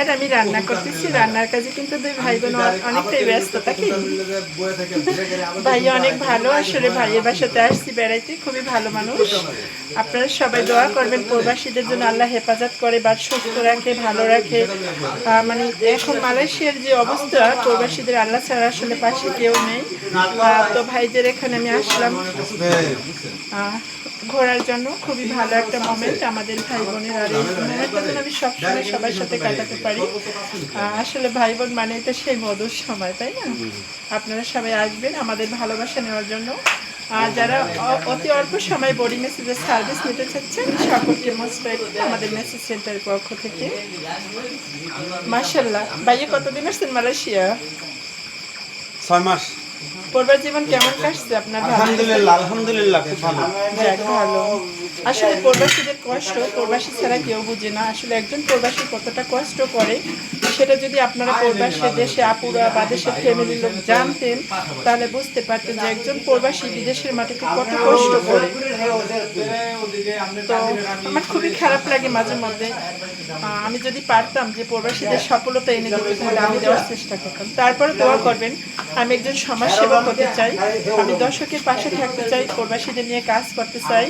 আর আমি রান্না করতেছি, রান্নার কাজে কিন্তু দুই ভাই বোন অনেকটাই ব্যস্ত থাকি ভাই অনেক ভালো, আসলে ভাইয়ের বাসাতে আসছি, বেড়াইতে, খুবই ভালো মানুষ। আপনারা সবাই দোয়া করবেন, প্রবাসীদের জন্য আল্লাহ হেফাজত করে বা সুস্থ রাখে, ভালো রাখে। মানে এখন মালয়েশিয়ার যে অবস্থা, প্রবাসীদের আল্লাহ ছাড়া আসলে পাশে কেউ নেই। তো ভাইদের এখানে আমি আসলাম। ঘোরার জন্য খুবই ভালো একটা মোমেন্ট আমাদের ভাই বোনের আর এই মোমেন্টটা যেন আমি সবসময় সবার সাথে কাটাতে পারি। আসলে ভাই বোন মানে তো সেই মধুর সময়, তাই না? আপনারা সবাই আসবেন আমাদের ভালোবাসা নেওয়ার জন্য। আর যারা অতি অল্প সময় বডি মেসেজের সার্ভিস নিতে চাচ্ছেন, সকলকে মোস্ট আমাদের মেসেজ সেন্টারের পক্ষ থেকে। মার্শাল্লাহ ভাইয়া কতদিন আসছেন মালয়েশিয়া ছয় মাস। পূর্বের জীবন কেমন কাটছে আপনার আলহামদুলিল্লাহ আলহামদুলিল্লাহ খুব ভালো। ভালো। আসলে প্রবাসীদের কষ্ট প্রবাসী ছাড়া কেউ বুঝে না। আসলে একজন প্রবাসী কতটা কষ্ট করে সেটা যদি আপনারা প্রবাসী দেশে আপুরা বা দেশের ফ্যামিলির লোক জানতেন তাহলে বুঝতে পারতেন যে একজন প্রবাসী বিদেশের মাটিতে কত কষ্ট করে। তো আমার খুবই খারাপ লাগে মাঝে মধ্যে। আমি যদি পারতাম যে প্রবাসীদের সফলতা এনে দিতে তাহলে আমি দেওয়ার চেষ্টা করতাম। তারপরে দোয়া করবেন আমি একজন সমাজসেবক হতে চাই। আমি দর্শকের পাশে থাকতে চাই প্রবাসীদের নিয়ে কাজ করতে চাই।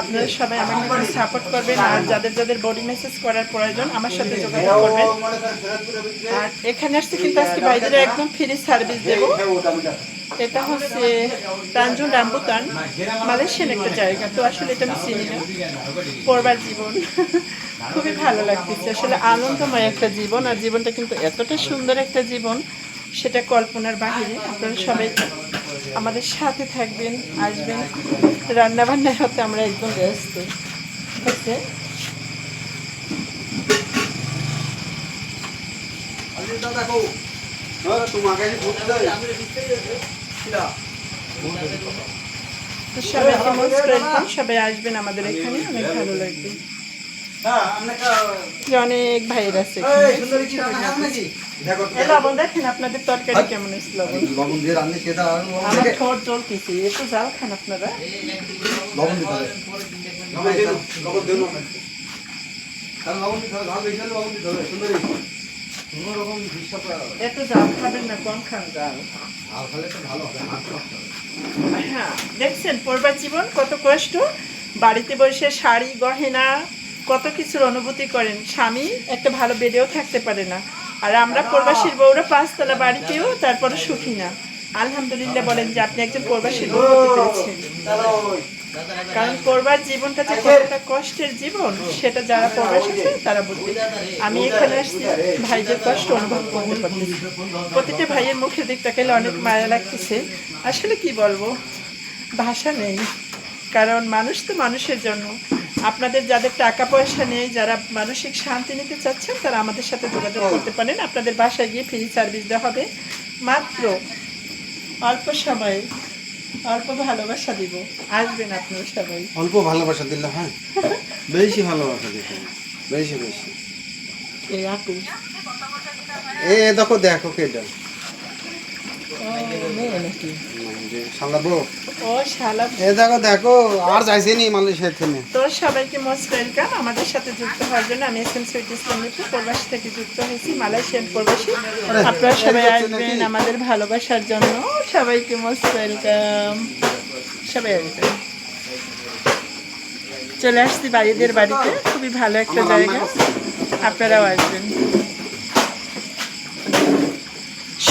আপনারা সবাই আমাকে সাপোর্ট করবেন আর যাদের যাদের বডি মেসেজ করার প্রয়োজন আমার সাথে যোগাযোগ করবেন। আর এখানে আসতে কিন্তু আজকে বাইরে একদম ফ্রি সার্ভিস দেবো। এটা হচ্ছে তানজুন রামবুতান, মালয়েশিয়ান একটা জায়গা। তো আসলে এটা আমি চিনি না। পড়বার জীবন। খুবই ভালো লাগতেছে। আসলে আনন্দময় একটা জীবন। আর জীবনটা কিন্তু এতটা সুন্দর একটা জীবন, সেটা কল্পনার বাহিরে। আপনারা সবাই আমাদের সাথে থাকবেন, আসবেন। রান্না বান্নায় হতে আমরা একদম ব্যস্ত। হচ্ছে তো সবাইকে মোস্ট ওয়েলকাম সবাই আসবেন আমাদের এখানে অনেক ভালো লাগবে। অনেক ভাইয়ের আছে লবণ দেখেন আপনাদের তরকারি কেমন এসে লবণ লবণ দিয়ে রান্না খেতে আর আমার ঠোঁট জ্বলতেছে খান আপনারা। লবণ দিতে হবে। লবণ দিতে হবে। ঝাল বেশি হলে লবণ দিতে হবে সুন্দরী কোনো রকম ডিস্টার্ব করা হবে। এত জাল খাবেন না কম খান জাল আর তাহলে তো ভালো হবে হাত হ্যাঁ দেখছেন জীবন কত কষ্ট। বাড়িতে বসে শাড়ি গহেনা কত কিছুর অনুভূতি করেন। স্বামী একটা ভালো বেডেও থাকতে পারে না। আর আমরা প্রবাসীর বউরা পাঁচতলা বাড়িতেও তারপরে সুখী না। আলহামদুলিল্লাহ বলেন যে আপনি একজন প্রবাসীর বউ পেরেছেন কারণ পড়বার জীবনটা যে কতটা কষ্টের জীবন, সেটা যারা প্রবাসী তারা বুঝবে। আমি এখানে আসছি ভাইদের কষ্ট অনুভব করতে পারতেছি প্রতিটা ভাইয়ের মুখের দিক তাকাইলে অনেক মায়া লাগতেছে। আসলে কি বলব? ভাষা নেই। কারণ মানুষ তো মানুষের জন্য। আপনাদের যাদের টাকা পয়সা নেই, যারা মানসিক শান্তি নিতে চাচ্ছেন, তারা আমাদের সাথে যোগাযোগ করতে পারেন। আপনাদের বাসায় গিয়ে ফ্রি সার্ভিস দেওয়া হবে। মাত্র অল্প সময়ে অল্প ভালোবাসা দিব। আসবেন আপনারা সবাই। অল্প ভালোবাসা দিলে হ্যাঁ? বেশি ভালোবাসা দিতে বেশি বেশি। এই আপু। এ দেখো দেখো কেটা। নাকি? সালাবো ও শালা এ দেখো দেখো আর যাইছে নি মালয়েশিয়া থেকে। তো সবাইকে মোস্ট ওয়েলকাম। আমাদের সাথে যুক্ত হওয়ার জন্য আমি এস সুইট ইসলাম মিত্র থেকে যুক্ত হয়েছি মালয়েশিয়ান প্রবাসী। আপনারা সবাই আসবেন আমাদের ভালোবাসার জন্য। সবাইকে মোস্ট ওয়েলকাম। সবাই আসবেন। চলে আসছি বাইরেদের বাড়িতে। খুবই ভালো একটা জায়গা। আপনারাও আসবেন।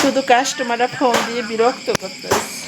শুধু কাস্টমাররা ফোন দিয়ে বিরক্ত করতেছে।